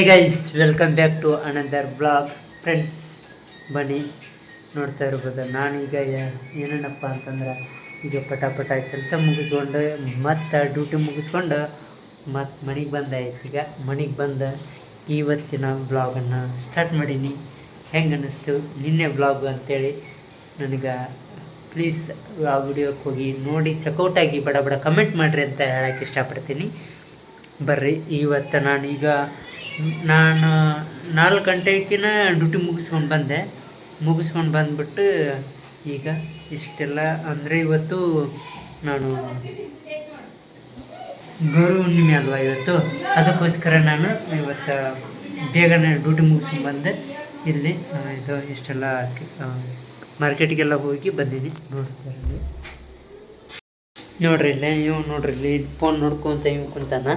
Hey guys welcome back to another blog friends ಬನ್ನಿ. ನೋಡ್ತಾ ಇರ್ಬೋದು, ನಾನೀಗ ಏನೇನಪ್ಪ ಅಂತಂದ್ರೆ ಈಗ ಪಟಾಪಟ ಪಟ ಕೆಲಸ ಮುಗಿಸ್ಕೊಂಡು, ಮತ್ತು ಡ್ಯೂಟಿ ಮುಗಿಸ್ಕೊಂಡು ಮತ್ತು ಮನೆಗೆ ಬಂದಾಯ್ತು ಈಗ ಮನೆಗೆ ಬಂದು ಇವತ್ತಿನ ಬ್ಲಾಗನ್ನು ಸ್ಟಾರ್ಟ್ ಮಾಡೀನಿ. ಹೆಂಗೆ ಅನ್ನಿಸ್ತು? ನಿನ್ನೆ ಬ್ಲಾಗ್ ಅಂತೇಳಿ ನನಗೆ ಪ್ಲೀಸ್ ಆ ವಿಡಿಯೋಕ್ಕೆ ಹೋಗಿ ನೋಡಿ ಚೆಕ್ಔಟ್ ಆಗಿ ಬಡ ಬಡ ಕಮೆಂಟ್ ಮಾಡಿರಿ ಅಂತ ಹೇಳಕ್ಕೆ ಇಷ್ಟಪಡ್ತೀನಿ. ಬರ್ರಿ, ಇವತ್ತು ನಾನು ಈಗ ನಾನು ನಾಲ್ಕು ಗಂಟೆಗಿನ ಡ್ಯೂಟಿ ಮುಗಿಸ್ಕೊಂಡು ಬಂದೆ. ಮುಗಿಸ್ಕೊಂಡು ಬಂದ್ಬಿಟ್ಟು ಈಗ ಇಷ್ಟೆಲ್ಲ ಅಂದರೆ ಇವತ್ತು ನಾನು ಗೌರವ ಹುಣ್ಣಿಮೆ ಅಲ್ವಾ ಇವತ್ತು? ಅದಕ್ಕೋಸ್ಕರ ನಾನು ಇವತ್ತು ಬೇಗನೆ ಡ್ಯೂಟಿ ಮುಗಿಸ್ಕೊಂಡು ಬಂದೆ. ಇಲ್ಲಿ ಇದು ಇಷ್ಟೆಲ್ಲ ಮಾರ್ಕೆಟಿಗೆಲ್ಲ ಹೋಗಿ ಬಂದೀನಿ. ನೋಡ್ತಾರೆ ನೋಡ್ರಿ ಇಲ್ಲೇ ಇವ್ ನೋಡ್ರಿ ಇಲ್ಲಿ ಫೋನ್ ನೋಡ್ಕೊತ ಇವ್ ಕುಂತಾನ ಹ್ಞೂ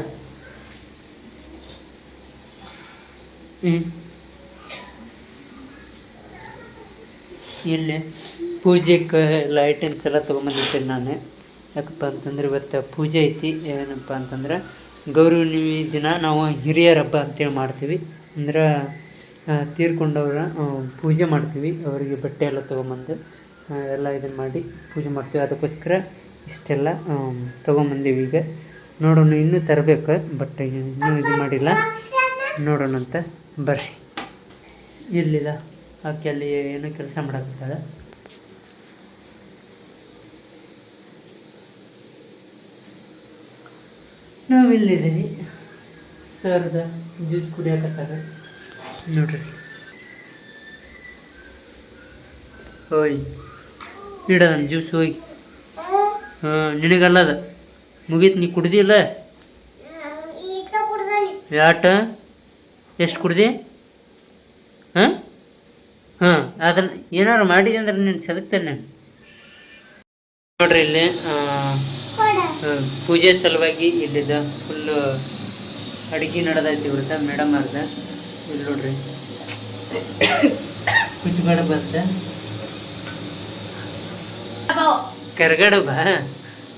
ಇಲ್ಲಿ ಪೂಜೆಗೆ ಎಲ್ಲ ಐಟಮ್ಸ್ ಎಲ್ಲ ತೊಗೊಂಬಂದಿರ್ತೇನೆ ನಾನು. ಯಾಕಪ್ಪ ಅಂತಂದ್ರೆ ಇವತ್ತು ಪೂಜೆ ಐತಿ. ಏನಪ್ಪ ಅಂತಂದ್ರೆ ಗೌರಿ ಹುಣ್ಣಿಮೆ ದಿನ ನಾವು ಹಿರಿಯರ ಹಬ್ಬ ಅಂತೇಳಿ ಮಾಡ್ತೀವಿ. ಅಂದ್ರೆ ತೀರ್ಕೊಂಡವ್ರ ಪೂಜೆ ಮಾಡ್ತೀವಿ. ಅವರಿಗೆ ಬಟ್ಟೆ ಎಲ್ಲ ತೊಗೊಂಬಂದು ಎಲ್ಲ ಇದನ್ನು ಮಾಡಿ ಪೂಜೆ ಮಾಡ್ತೀವಿ. ಅದಕ್ಕೋಸ್ಕರ ಇಷ್ಟೆಲ್ಲ ತೊಗೊಂಬಂದೀವಿ ಈಗ. ನೋಡೋಣ, ಇನ್ನೂ ತರಬೇಕು, ಬಟ್ಟೆ ಇನ್ನೂ ಇದು ಮಾಡಿಲ್ಲ. ನೋಡೋಣ ಅಂತ ಬರ್ರಿ. ಇರಲಿಲ್ಲ. ಆಕೆ ಅಲ್ಲಿ ಏನು ಕೆಲಸ ಮಾಡಾಕತ್ತಾಳೆ. ನಾವಿಲ್ಲಿದ್ದೀವಿ ಸರ್ದ ಜ್ಯೂಸ್ ಕುಡಿಯಾಕತ್ತಾರ ನೋಡ್ರಿ. ಓಯ್ ಇಡ ನನ್ನ ಜ್ಯೂಸ್ ಹೋಯ್ ಹಾಂ ನಿನಗಲ್ಲದ? ಮುಗೀತು ನೀ ಕುಡ್ದಿಲ್ಲ? ಯಾಟ? ಎಷ್ಟು ಕುಡ್ದಿ? ಹಾಂ? ಹಾಂ ಅದನ್ನ ಏನಾರು ಮಾಡಿದೆ ಅಂದ್ರೆ ನೀನು ಸೆದಕ್ತೇನೆ ನಾನು. ನೋಡ್ರಿ ಇಲ್ಲಿ ಪೂಜೆ ಸಲುವಾಗಿ ಇಲ್ಲಿದ್ದ ಫುಲ್ಲು ಅಡುಗೆ ನಡೆದೈತಿ ಇವ್ರದ ಮೇಡಮ್ ಅರ್ಧ ಇಲ್ಲಿ ನೋಡ್ರಿ. ಕುಚ್ಗಡ ಬಸ್. ಕರ್ಗಡ ಬಾ.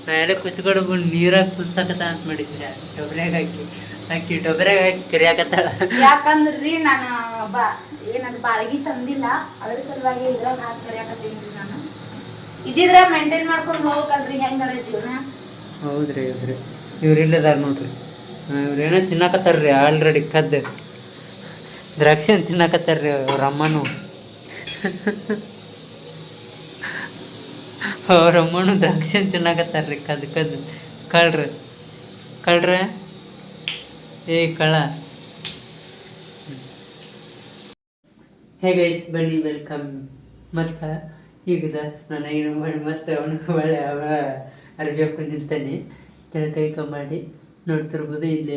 ನಾ ಎಲ್ಲ ಕುಚ್ಗಡ ಬಂದು ನೀರಾಗಿ ಕುಲ್ಸಕತ್ತ ಅಂತ ಮಾಡಿದ್ರೆ ಡೊಬ್ರ್ಯಾಗ ಹಾಕಿ. ಡೊಬ್ರ್ಯಾಗ ಹಾಕಿ ಕರಿಯಾಕತ್ತಾಳ ಯಾಕಂದ್ರಿ ನಾನು ಬಾ ಏನದು ಬಾಳಗಿ ತಂದಿಲ್ಲ ಅದ್ರ ಸಲುವಾಗಿ ಇದ್ರ ನಾನು ಕರಿಯಾಕತ್ತೀನಿ ನಾನು. ಇದಿದ್ರ ಮೇಂಟೈನ್ ಮಾಡ್ಕೊಂಡು ಹೋಗ್ಬೇಕಲ್ರಿ ಹೆಂಗಾರ ಜೀವನ? ಹೌದ್ರಿ ಹೌದ್ರಿ. ಇವ್ರು ಇಲ್ಲದಾರ ನೋಡ್ರಿ. ಇವ್ರು ಏನೋ ತಿನ್ನಕತ್ತಾರ್ರಿ ಆಲ್ರೆಡಿ ಕದ್ದು. ದ್ರಾಕ್ಷಿ ಅಂತ ತಿನ್ನಕತ್ತಾರ್ರಿ ಅವ್ರ ಅಮ್ಮನು. ಅವ್ರ ಅಮ್ಮನು ದ್ರಾಕ್ಷಿ ಅಂತ ತಿನ್ನಕತ್ತಾರ್ರಿ ಕದ್ದು ಕದ್ದು. ಕಳ್ರಿ ಕಳ್ರ? ಏ ಕಳ ಹೇ ಗೈಸ್ ಬನ್ನಿ ವೆಲ್ಕಮ್. ಮತ್ತು ಈಗ ಸ್ನಾನ ಏನು ಮಾಡಿ ಮತ್ತೆ ಅವನು ಒಳ್ಳೆ ಅವ ಅರ್ಬಿ ಹಾಕೊಂಡಿರ್ತಾನೆ ಕೆಳ ಕೈಕ ಮಾಡಿ ನೋಡ್ತಿರ್ಬೋದು ಇಲ್ಲಿ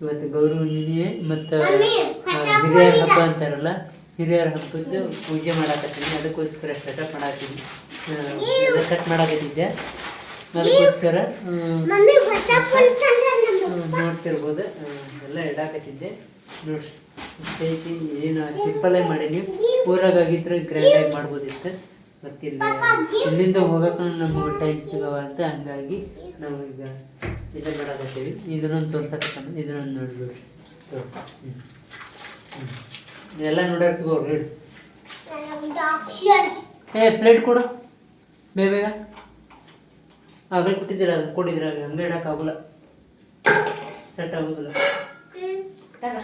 ಇವತ್ತು ಗೌರಿ ಹುಣ್ಣಿಮೆ ಮತ್ತು ಹಿರಿಯರ ಹಬ್ಬ ಅಂತಾರಲ್ಲ ಹಿರಿಯರ ಹಬ್ಬದ್ದು ಪೂಜೆ ಮಾಡಾಕತ್ತೀನಿ. ಅದಕ್ಕೋಸ್ಕರ ಸೆಟಪ್ ಮಾಡಾಕತ್ತೀನಿ. ಕಟ್ ಮಾಡಾಕತ್ತಿದ್ದೆ ಅದಕ್ಕೋಸ್ಕರ ನೋಡ್ತಿರ್ಬೋದು ಎಲ್ಲ ಇಡಾಕತ್ತಿದ್ದೆ ನೋಡ್ರಿ ಐತಿ ಏನು ಸಿಂಪಲ್ಲೇ ಮಾಡೀನಿ. ಊರಾಗಿದ್ರೆ ಗ್ರ್ಯಾಂಡಾಗಿ ಮಾಡ್ಬೋದಿತ್ತು. ಗೊತ್ತಿಲ್ಲ ಇಲ್ಲಿ, ಇಲ್ಲಿಂದ ಹೋಗಕ್ಕೆ ನಮಗೆ ಟೈಮ್ ಸಿಗವ ಅಂತ ಹಂಗಾಗಿ ನಾವು ಈಗ ಇದನ್ನ ಮಾಡಾಕತ್ತೀವಿ. ಇದನ್ನೊಂದು ತೋರ್ಸಕತ್ತಾನ ಇದನ್ನೊಂದು ನೋಡ್ಬಿಡ್ರಿ. ಹ್ಞೂ ಎಲ್ಲ ನೋಡಕ್ಕೆ ಹೋಗ್ರಿ ಏ ಪ್ಲೇಟ್ ಕೊಡು. ಬೇಗ ಆಗಲೇ ಕೊಟ್ಟಿದ್ದೀರ ಅದು ಕೊಟ್ಟಿದ್ದೀರ ಹಂಗೆ ಇಡೋಕ್ಕಾಗಲ್ಲ ಸೆಟ್ ಆಗೋದಿಲ್ಲ ತಗ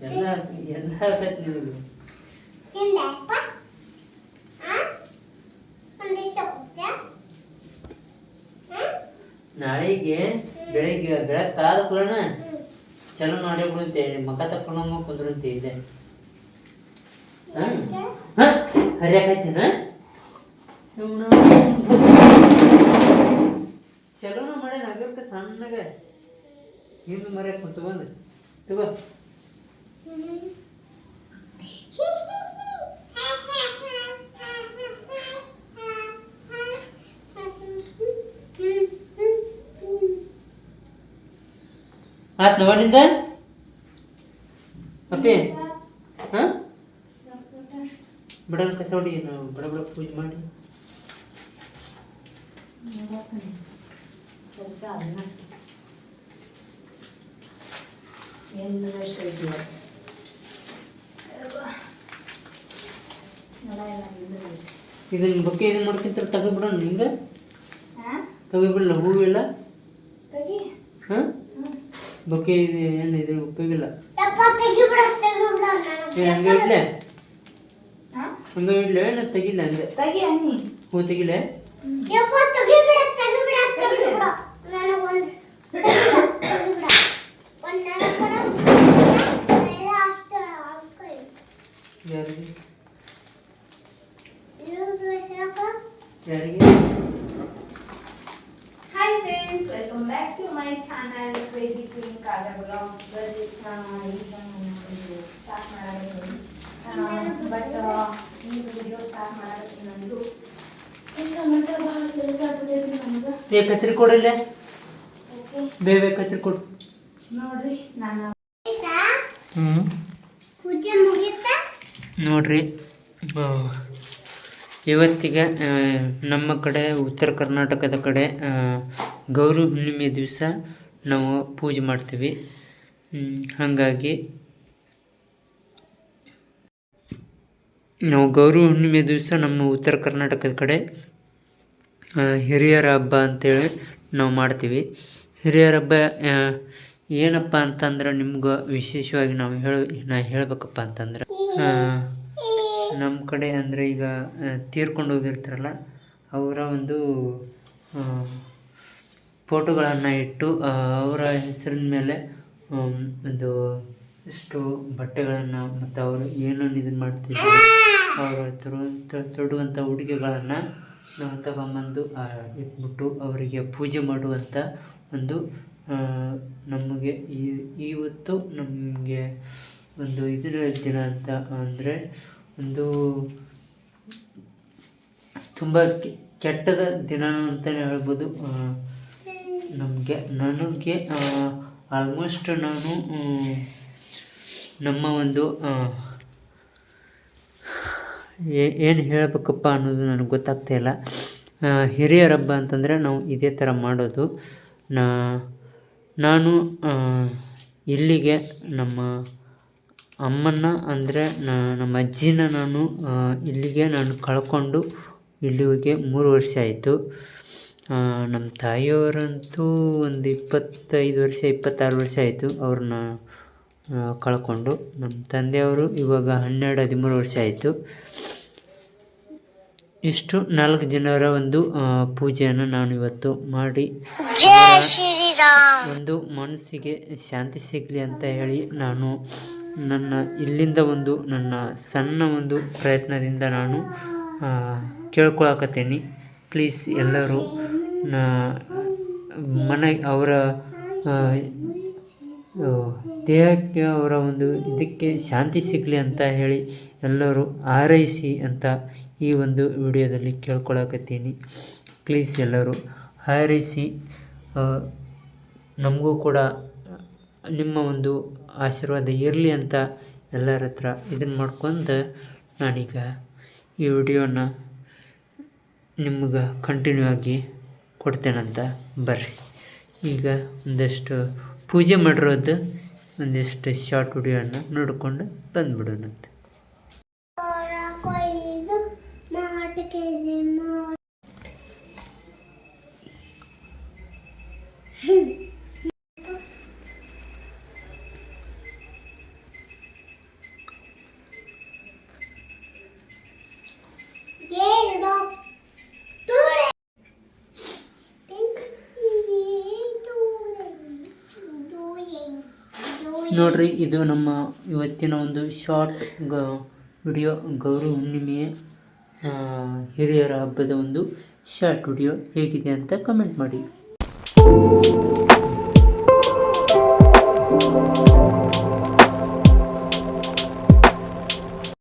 ಎಲ್ಲ ಎಲ್ಲ ಆಗತ್ತೆ ನಾಳೆಗೆ ಬೆಳಿಗ್ಗೆ ಬೆಳಗ್ಗೆ ಆದ ಕೂಡನ ಅಂತ ಹೇಳಿ ಮಗ ಮಕ ಕುಂದ್ರು ಅಂತ ಹೇಳಿದೆ ಹರಿಯಾಕೈತೇನ? ಚಲೋನ ಮಾಡಿ ನಗರಕ್ಕೆ ಸಣ್ಣಗ. ಹಿಂದೆ ಮರ ಕುಂತು ಬಂದು. ತಗೋ. ಆತ್ ನೋಡಿದ್ದ ಅಪ್ಪಿ? ಹಾಂ? ಬಿಡಲ್ ಕಸ ಹೊಡಿ ನಾವು ಬಡ ಬಡ ಪೂಜೆ ಮಾಡಿ. ಇದನ್ನ ಬೊಕ್ಕೆ ಇದನ್ನ ಮಾಡ್ಕಿಂತ ತೆಗೆದ್ಬಿಡೋಣ ಹಿಂಗೆ. ಹಾಂ? ಹೂವೆಲ್ಲ? ಬೊಕ್ಕೆ ಇದೆ ಏನು ಇದು ಉಪಯೋಗ ಇಲ್ಲ. ಏನು ಹಂಗೆ ಇಡ್ಲೆ? ಹಾಂ? ಹಂಗೆ ಇಡ್ಲೆ ಏನು ತೆಗಿಲ್ಲ ಅನ್ನಿ ಹೂ ತೆಗಿಲೆ ಯಾರಿಗೆ ಯಾರಿಗೆ ಹಾಯ್ ಫ್ರೆಂಡ್ಸ್ ವೆಲ್ಕಮ್ ಬ್ಯಾಕ್ ನಾನು ಸ್ಟಾರ್ಟ್ ಮಾಡಾಕತ್ತೀನಿ ಬಟ್ ಈ ವಿಡಿಯೋ ಸ್ಟಾರ್ಟ್ ಮಾಡಾಕತ್ತೀನಿ ನಂದು ಇಷ್ಟ ಮಟ್ಟ ಭಾಳ ಕೆಲಸ ಆಗ್ಬಿಟ್ಟೈತಿ ನಮ್ಗೆ. ಏ ಕತ್ರಿ ಕೊಡಲ್ಲ ಓಕೆ. ಬೇರೆ ಕತ್ರಿ ಕೊಡು. ನೋಡ್ರಿ ನಾನು ಹ್ಞೂ ಪೂಜೆ ಮುಗಿತಾ? ನೋಡ್ರಿ ಆ, ಇವತ್ತಿಗೆ ನಮ್ಮ ಕಡೆ ಉತ್ತರ ಕರ್ನಾಟಕದ ಕಡೆ ಗೌರಿ ಹುಣ್ಣಿಮೆ ದಿವಸ ನಾವು ಪೂಜೆ ಮಾಡ್ತೀವಿ. ಹಾಗಾಗಿ ನಾವು ಗೌರಿ ಹುಣ್ಣಿಮೆ ದಿವಸ ನಮ್ಮ ಉತ್ತರ ಕರ್ನಾಟಕದ ಕಡೆ ಹಿರಿಯರ ಹಬ್ಬ ಅಂತೇಳಿ ನಾವು ಮಾಡ್ತೀವಿ. ಹಿರಿಯರ ಹಬ್ಬ ಏನಪ್ಪ ಅಂತಂದ್ರೆ ನಿಮ್ಗೆ ವಿಶೇಷವಾಗಿ ನಾವು ಹೇಳ, ನಾ ಹೇಳ್ಬೇಕಪ್ಪ ಅಂತಂದ್ರೆ ನಮ್ಮ ಕಡೆ ಅಂದರೆ ಈಗ ತೀರ್ಕೊಂಡು ಹೋಗಿರ್ತಾರಲ್ಲ, ಅವರ ಒಂದು ಫೋಟೋಗಳನ್ನು ಇಟ್ಟು ಅವರ ಹೆಸರಿನ ಮೇಲೆ ಒಂದು ಇಷ್ಟು ಬಟ್ಟೆಗಳನ್ನು ಮತ್ತು ಅವರು ಏನೇನು ಇದನ್ನು ಮಾಡ್ತಿದ್ದಾರೆ ಅವರು ತೊಡು ತೊಡುವಂಥ ಉಡುಗೆಗಳನ್ನು ನಾವು ತಗೊಂಬಂದು ಇಟ್ಬಿಟ್ಟು ಅವರಿಗೆ ಪೂಜೆ ಮಾಡುವಂಥ ಒಂದು ನಮಗೆ ಈ ಇವತ್ತು ನಮಗೆ ಒಂದು ಇದರ ದಿನ ಅಂತ ಅಂದರೆ ಒಂದು ತುಂಬ ಕೆಟ್ಟದ ದಿನ ಅಂತಲೇ ಹೇಳ್ಬೋದು. ನಮಗೆ, ನನಗೆ ಆಲ್ಮೋಸ್ಟ್ ನಾನು ನಮ್ಮ ಒಂದು ಏನು ಹೇಳಬೇಕಪ್ಪ ಅನ್ನೋದು ನನಗೆ ಗೊತ್ತಾಗ್ತಾ ಇಲ್ಲ. ಹಿರಿಯರ ಹಬ್ಬ ಅಂತಂದರೆ ನಾವು ಇದೇ ಥರ ಮಾಡೋದು. ನಾ, ನಾನು ಇಲ್ಲಿಗೆ ನಮ್ಮ ಅಮ್ಮನ ಅಂದರೆ ನಮ್ಮ ಅಜ್ಜಿನ ನಾನು ಇಲ್ಲಿಗೆ ನಾನು ಕಳ್ಕೊಂಡು ಇಲ್ಲಿಗೆ ಮೂರು ವರ್ಷ ಆಯಿತು. ನಮ್ಮ ತಾಯಿಯವರಂತೂ ಒಂದು ಇಪ್ಪತ್ತೈದು ವರ್ಷ ಇಪ್ಪತ್ತಾರು ವರ್ಷ ಆಯಿತು ಅವ್ರನ್ನ ಕಳ್ಕೊಂಡು. ನಮ್ಮ ತಂದೆಯವರು ಇವಾಗ ಹನ್ನೆರಡು ಹದಿಮೂರು ವರ್ಷ ಆಯಿತು. ಇಷ್ಟು ನಾಲ್ಕು ಜನರ ಒಂದು ಪೂಜೆಯನ್ನು ನಾನು ಇವತ್ತು ಮಾಡಿ ಒಂದು ಮನಸ್ಸಿಗೆ ಶಾಂತಿ ಸಿಗಲಿ ಅಂತ ಹೇಳಿ ನಾನು ನನ್ನ ಇಲ್ಲಿಂದ ಒಂದು ನನ್ನ ಸಣ್ಣ ಒಂದು ಪ್ರಯತ್ನದಿಂದ ನಾನು ಕೇಳ್ಕೊಳಕತ್ತೀನಿ. ಪ್ಲೀಸ್ ಎಲ್ಲರೂ ಮನೆ ಅವರ ದೇಹಕ್ಕೆ ಅವರ ಒಂದು ಇದಕ್ಕೆ ಶಾಂತಿ ಸಿಗಲಿ ಅಂತ ಹೇಳಿ ಎಲ್ಲರೂ ಹಾರೈಸಿ ಅಂತ ಈ ಒಂದು ವಿಡಿಯೋದಲ್ಲಿ ಕೇಳ್ಕೊಳಕತ್ತೀನಿ. ಪ್ಲೀಸ್ ಎಲ್ಲರೂ ಹಾರೈಸಿ ನಮಗೂ ಕೂಡ ನಿಮ್ಮ ಒಂದು ಆಶೀರ್ವಾದ ಇರಲಿ ಅಂತ ಎಲ್ಲರ ಹತ್ರ ಇದನ್ನು ಮಾಡ್ಕೊಂಡು ನಾನೀಗ ಈ ವಿಡಿಯೋನ ನಿಮ್ಗೆ ಕಂಟಿನ್ಯೂ ಆಗಿ ಕೊಡ್ತೇನಂತ ಬರ್ರಿ. ಈಗ ಒಂದಷ್ಟು ಪೂಜೆ ಮಾಡಿರೋದು ಒಂದಿಷ್ಟು ಶಾರ್ಟ್ ವಿಡಿಯೋನ ನೋಡಿಕೊಂಡು ಬಂದ್ಬಿಡೋಣಂತೆ. ಕೊಯ್ದು ಮಾಟಕ್ಕೆ ಮಾಡಿ ನೋಡ್ರಿ, ಇದು ನಮ್ಮ ಇವತ್ತಿನ ಒಂದು ಶಾರ್ಟ್ ಗ ವಿಡಿಯೋ ಗೌರಿ ಹುಣ್ಣಿಮೆಯ ಹಿರಿಯರ ಹಬ್ಬದ ಒಂದು ಶಾರ್ಟ್ ವಿಡಿಯೋ ಹೇಗಿದೆ ಅಂತ ಕಮೆಂಟ್ ಮಾಡಿ.